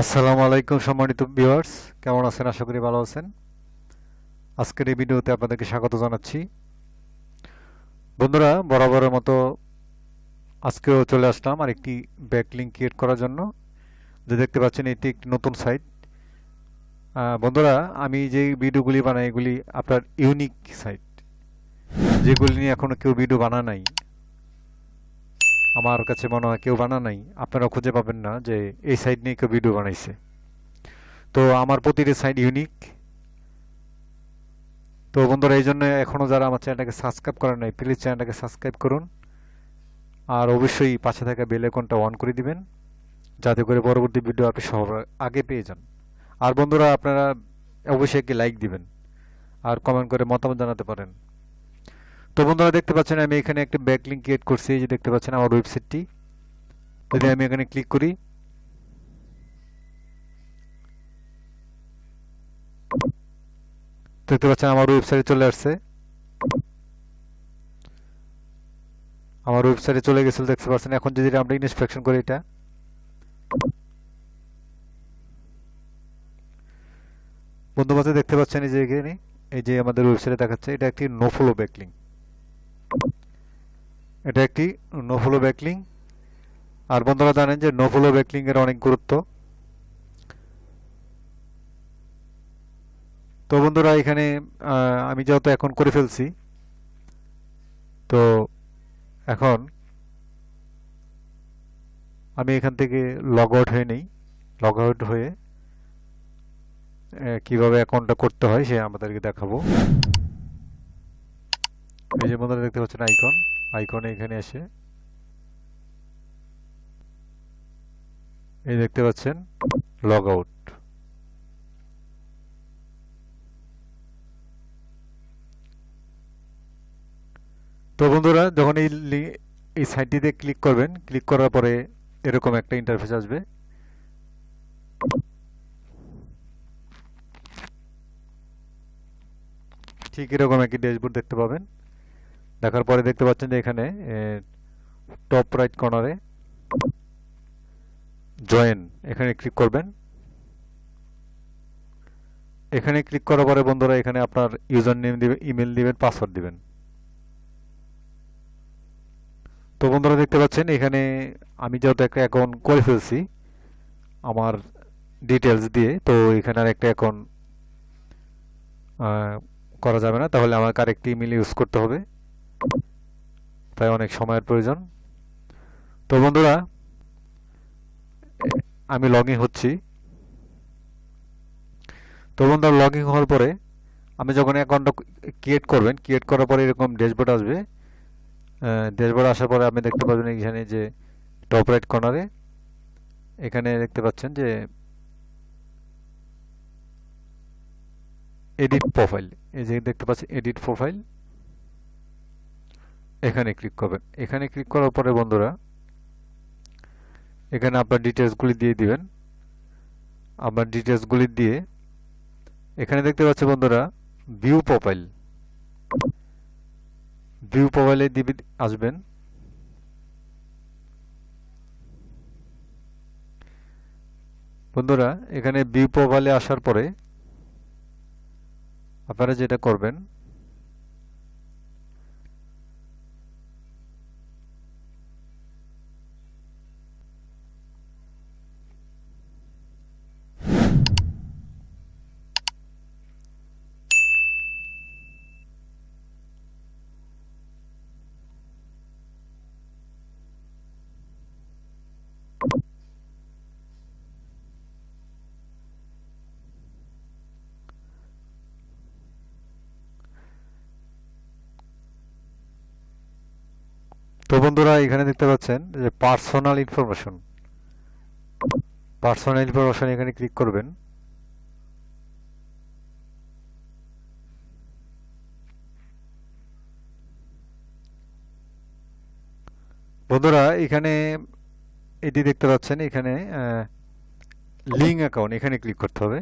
আসসালামু আলাইকুম, সম্মানিত ভিউয়ার্স। কেমন আছেন? আশা করি ভালো আছেন। আজকের এই ভিডিওতে আপনাদেরকে স্বাগত জানাচ্ছি। বন্ধুরা, বরাবরের মতো আজকেও চলে আসলাম আর একটি ব্যাকলিঙ্ক ক্রিয়েট করার জন্য। যে দেখতে পাচ্ছেন, এটি একটি নতুন সাইট বন্ধুরা, আমি যে ভিডিওগুলি বানাই, এগুলি আপনার ইউনিক সাইট যেগুলি নিয়ে এখনও কেউ ভিডিও বানা নাই। আমার কাছে মনে হয় কেউ বানা নাই। আপনারা খুঁজে পাবেন না যে এই সাইড নিয়ে কেউ ভিডিও বানাইছে। তো আমার প্রতিটি সাইড ইউনিক তো বন্ধুরা, এই জন্য এখনও যারা আমার চ্যানেলটাকে সাবস্ক্রাইব করেন নাই প্লিজ চ্যানেলটাকে সাবস্ক্রাইব করুন। আর অবশ্যই পাশে থাকা বেল আইকনটা অন করে দিবেন, যাতে করে পরবর্তী ভিডিও আপনি সবার আগে পেয়ে যান। আর বন্ধুরা, আপনারা অবশ্যই একটি লাইক দিবেন, আর কমেন্ট করে মতামত জানাতে পারেন। তো বন্ধুরা দেখতে পাচ্ছেন আমি এখানে একটা ব্যাকলিঙ্ক ক্রিয়েট করছি যে দেখতে পাচ্ছেন আমার ওয়েবসাইটটি যদি আমি এখানে ক্লিক করি, দেখতে পাচ্ছেন আমার ওয়েবসাইটে চলে আসছে। আমার ওয়েবসাইটে চলে গেছিল, দেখতে পাচ্ছেন, এখন যদি আমরা ইনস্পেকশন করি এটা। বন্ধু দেখতে পাচ্ছেন এই যে এখানে, এই যে আমাদের ওয়েবসাইটে দেখাচ্ছে, এটা একটি নো ফলো ব্যাকলিঙ্ক এটা একটি নো ফলো ব্যাকলিং আর বন্ধুরা জানেন যে নো ফলো ব্যাকলিং এর অনেক গুরুত্ব। তো বন্ধুরা এখানে আমি যেহেতু এখন করে ফেলছি, তো এখন আমি এখান থেকে লগ আউট হয়ে নেই। লগ আউট হয়ে কীভাবে অ্যাকাউন্টটা করতে হয় সে আমাদেরকে দেখাবো। এই যে বন্ধুরা দেখতে পাচ্ছেন আইকন আইকনে এখানে এসে এই দেখতে পাচ্ছেন লগ আউট তো বন্ধুরা, যখন এই এই সাইটটিতে ক্লিক করবেন ক্লিক করার পরে এরকম একটা ইন্টারফেস আসবে। ঠিক এরকম একটি ড্যাশবোর্ড দেখতে পাবেন। দেখার পরে দেখতে পাচ্ছেন যে এখানে টপ রাইট কর্নারে জয়েন এখানে ক্লিক করবেন। এখানে ক্লিক করার পরে বন্ধুরা এখানে আপনার ইউজার নেম দিবেন ইমেল দিবেন পাসওয়ার্ড দিবেন। তো বন্ধুরা দেখতে পাচ্ছেন এখানে আমি যেহেতু একটা অ্যাকাউন্ট করে ফেলছি আমার ডিটেলস দিয়ে, তো এখানে আর একটা অ্যাকাউন্ট করা যাবে না। তাহলে আমাকে আরেকটি ইমেল ইউজ করতে হবে। তাই অনেক সময়ের প্রয়োজন। তো বন্ধুরা, আমি লগ ইন হচ্ছি। তো বন্ধুরা লগ ইন হওয়ার পরে আমি যখন অ্যাকাউন্টটা ক্রিয়েট করবেন ক্রিয়েট করার পরে এরকম ড্যাশবোর্ড আসবে। ড্যাশবোর্ড আসার পরে আপনি দেখতে পাবেন এখানে যে টপ রাইট কর্নারে এখানে দেখতে পাচ্ছেন যে এডিট প্রোফাইল এই যে দেখতে পাচ্ছেন এডিট প্রোফাইল এখানে ক্লিক করবেন এখানে ক্লিক করার পরে বন্ধুরা, এখানে আপনার ডিটেলসগুলি দিয়ে দিবেন। আপনার ডিটেলসগুলি দিয়ে এখানে দেখতে পাচ্ছেন বন্ধুরা ভিউ প্রোফাইল ভিউ প্রোফাইলে দিবি, আসবেন। বন্ধুরা, এখানে ভিউ প্রোফাইলে আসার পরে আপনারা যেটা করবেন তো বন্ধুরা, এখানে দেখতে পাচ্ছেন যে পার্সোনাল ইনফরমেশন পার্সোনাল ইনফরমেশন এখানে ক্লিক করবেন। বন্ধুরা, এখানে এটি দেখতে পাচ্ছেন, এখানে লিঙ্ক অ্যাকাউন্ট এখানে ক্লিক করতে হবে।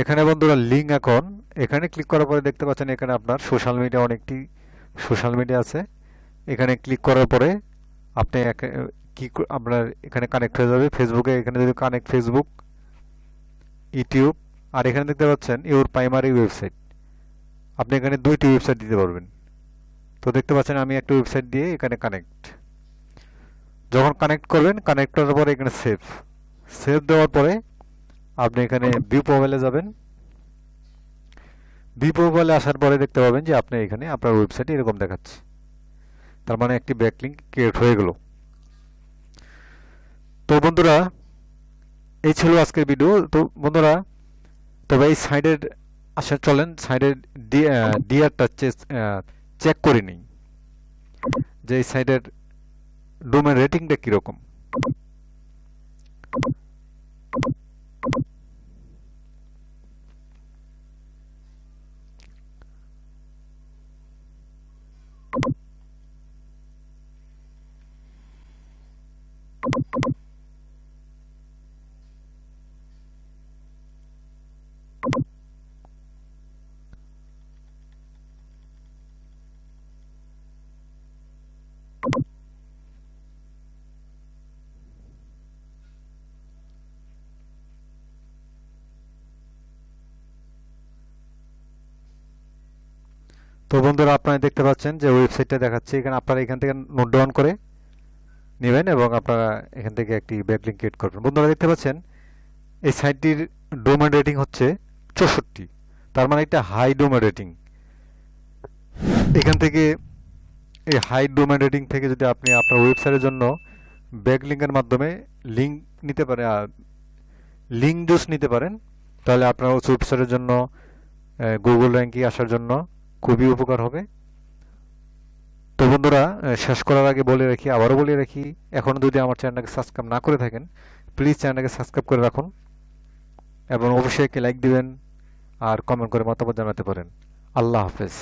এখানে বন্ধুরা লিঙ্ক অ্যাকাউন্ট এখানে ক্লিক করার পরে দেখতে পাচ্ছেন, এখানে আপনার সোশ্যাল মিডিয়া অনেকটি সোশ্যাল মিডিয়া আছে। এখানে ক্লিক করার পরে আপনি কি আপনার এখানে কানেক্ট হয়ে যাবে। ফেসবুকে এখানে যদি কানেক্ট ফেসবুক ইউটিউব আর এখানে দেখতে পাচ্ছেন ইউর প্রাইমারি ওয়েবসাইট আপনি এখানে দুইটি ওয়েবসাইট দিতে পারবেন। তো দেখতে পাচ্ছেন আমি একটা ওয়েবসাইট দিয়ে এখানে কানেক্ট যখন কানেক্ট করবেন কানেক্ট করার পরে এখানে সেভ সেভ দেওয়ার পরে আপনি এখানে ভিউ প্রোফাইলে যাবেন। ভিউ বলে আসার পরে দেখতে পাবেন যে আপনি এখানে আপনার ওয়েবসাইটে এরকম দেখাচ্ছে। তার মানে একটি ব্যাকলিঙ্ক ক্রিয়েট হয়ে গেল। তো বন্ধুরা, এই ছিল আজকের ভিডিও তো বন্ধুরা, তবে এই সাইডের আসার চলেন সাইডের ডিয়ারটা চেক করে নিই। যে এই সাইডের ডোমেন রেটিংটা কীরকম? তো বন্ধুরা আপনারা দেখতে পাচ্ছেন যে ওয়েবসাইটটা দেখাচ্ছে। এখানে আপনারা এখান থেকে নোট ডাউন করে নেবেন এবং আপনারা এখান থেকে একটি ব্যাকলিঙ্ক ক্রিয়েট করবেন। বন্ধুরা দেখতে পাচ্ছেন, এই সাইটটির ডোমেন রেটিং হচ্ছে চৌষট্টি। তার মানে এটা হাই ডোমেন রেটিং। এখান থেকে এই হাই ডোমেন রেটিং থেকে যদি আপনি আপনার ওয়েবসাইটের জন্য ব্যাকলিঙ্কের মাধ্যমে লিঙ্ক নিতে পারেন লিঙ্ক জুস নিতে পারেন, তাহলে আপনার ওয়েবসাইটের জন্য গুগল র্যাঙ্কিং আসার জন্য খুবই উপকার হবে। তো বন্ধুরা শেষ করার আগে বলে রাখি, আবারও বলে রাখি এখনও যদি আমার চ্যানেলটাকে সাবস্ক্রাইব না করে থাকেন, প্লিজ চ্যানেলটাকে সাবস্ক্রাইব করে রাখুন এবং অবশ্যই একটি লাইক দিবেন আর কমেন্ট করে মতামত জানাতে পারেন। আল্লাহ হাফেজ।